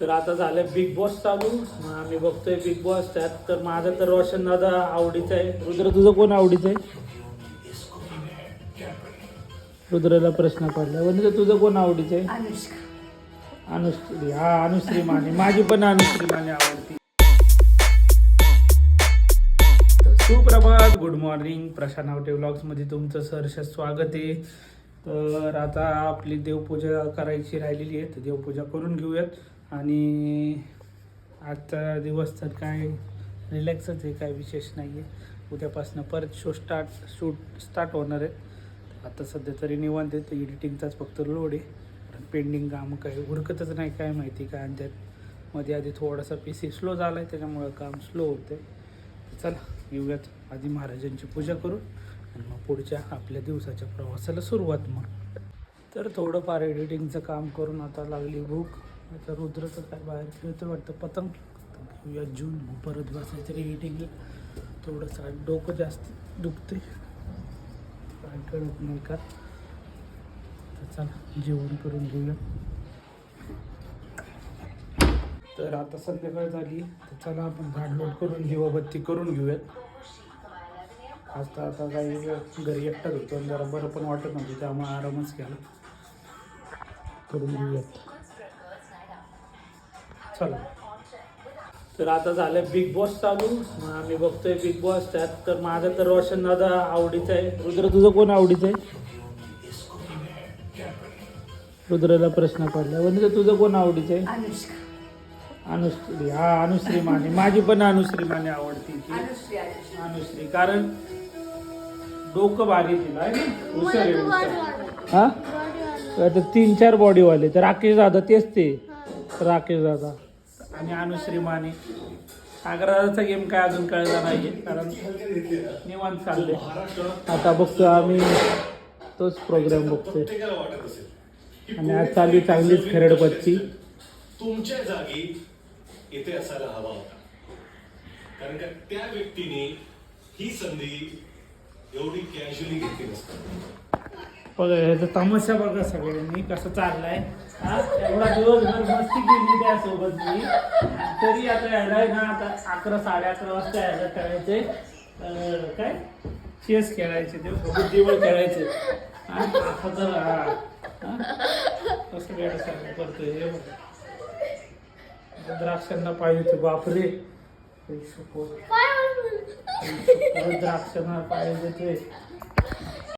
तर आता झालं बिग बॉस चालू. मग आम्ही बघतोय बिग बॉस त्यात तर माझं तर रोशन दादा आवडीचं आहे. रुद्र तुझं कोण आवडीचं आहे? रुद्राला प्रश्न पडला. म्हणजे तुझं कोण आवडीचं आहे? अनुष्का. अनुश्री हा अनुश्री माने. माझी पण अनुश्री माने आवडती. तर सुप्रभात गुड मॉर्निंग प्रशांत आवटे व्लॉग्समध्ये तुमचं सहर्ष स्वागत आहे. तर आता आपली देवपूजा करायची राहिलेली आहे. तर देवपूजा करून घेऊयात. आणि आजचा दिवस तर काय रिलॅक्सच आहे काय विशेष नाही आहे उद्यापासून परत शो स्टार्ट शूट स्टार्ट होणार आहे. आता सध्या तरी निवांत आहे तर एडिटिंगचाच फक्त लोड आहे. पेंडिंग काम काही उरकतच नाही काय माहिती काय आणि त्यात मध्ये आधी थोडासा पी सी स्लो झाला आहे त्याच्यामुळं काम स्लो होतं चला येऊयात. आधी महाराजांची पूजा करू आणि मग पुढच्या आपल्या दिवसाच्या प्रवासाला सुरुवात मग. तर थोडंफार एडिटिंगचं काम करून आता लागली भूक. आता रुद्रचं काय बाहेर खेळतं वाटतं. पतंग तर घेऊया जून परत बसायचं एडिटिंगला थोडंसं डोकं जास्त दुखते काय कळत नाही का? तर चला जेवण करून घेऊया. तर आता संध्याकाळ झाली. तर चला आपण झाडलोट करून दिवाबत्ती करून घेऊयात. आज तर आता काही घरी एकटाच होतो आणि जरा बरं पण वाटत नव्हतं त्यामुळे आरामच केला. करून घेऊयात. चला. तर आता झालं बिग बॉस चालू. मग आम्ही बघतोय बिग बॉस त्यात तर माझं तर रोशन दादा आवडीचं आहे. रुद्र तुझं कोण आवडीचं आहे? रुद्राला प्रश्न पडला. म्हणजे तुझं कोण आवडीचं आहे? अनुश्री. हा अनुश्री माने माझी पण अनुश्री माने आवडती ती. अनुश्री कारण डोकं भारी तिला आहे ना? हुशार आहे हुशार. हा? आता तीन चार बॉडीवाले तर राकेश दादा तेच ते. राकेश दादा. आणि अनुश्री माने आग्राचा गेम काय अजून कळला नाहीये कारण निवांत चालले आता बघतो आम्ही तोच प्रोग्राम बघतोय. आणि आज चालली चांगलीच खेरडपच्ची तुमच्या जागी इथे असायला हवा होता. कारण का त्या व्यक्तीने ही संधी एवढी कॅज्युअली घेतली नसते. बघा ह्याचा तमाशा बघा सगळ्यांनी कसं चाललाय. हा एवढा दिवसभर मस्ती केली त्यासोबत मी. तरी आता यायला आहे ना आता अकरा साडे अकरा वाजता यायला खेळायचे काय? चेस खेळायचे ते बुद्धिबळ खेळायचे. आता तर हा, कसं करतोय हे बघा. द्राक्षांना पाहिजे होते बापरे. द्राक्षांना पाहिजे ते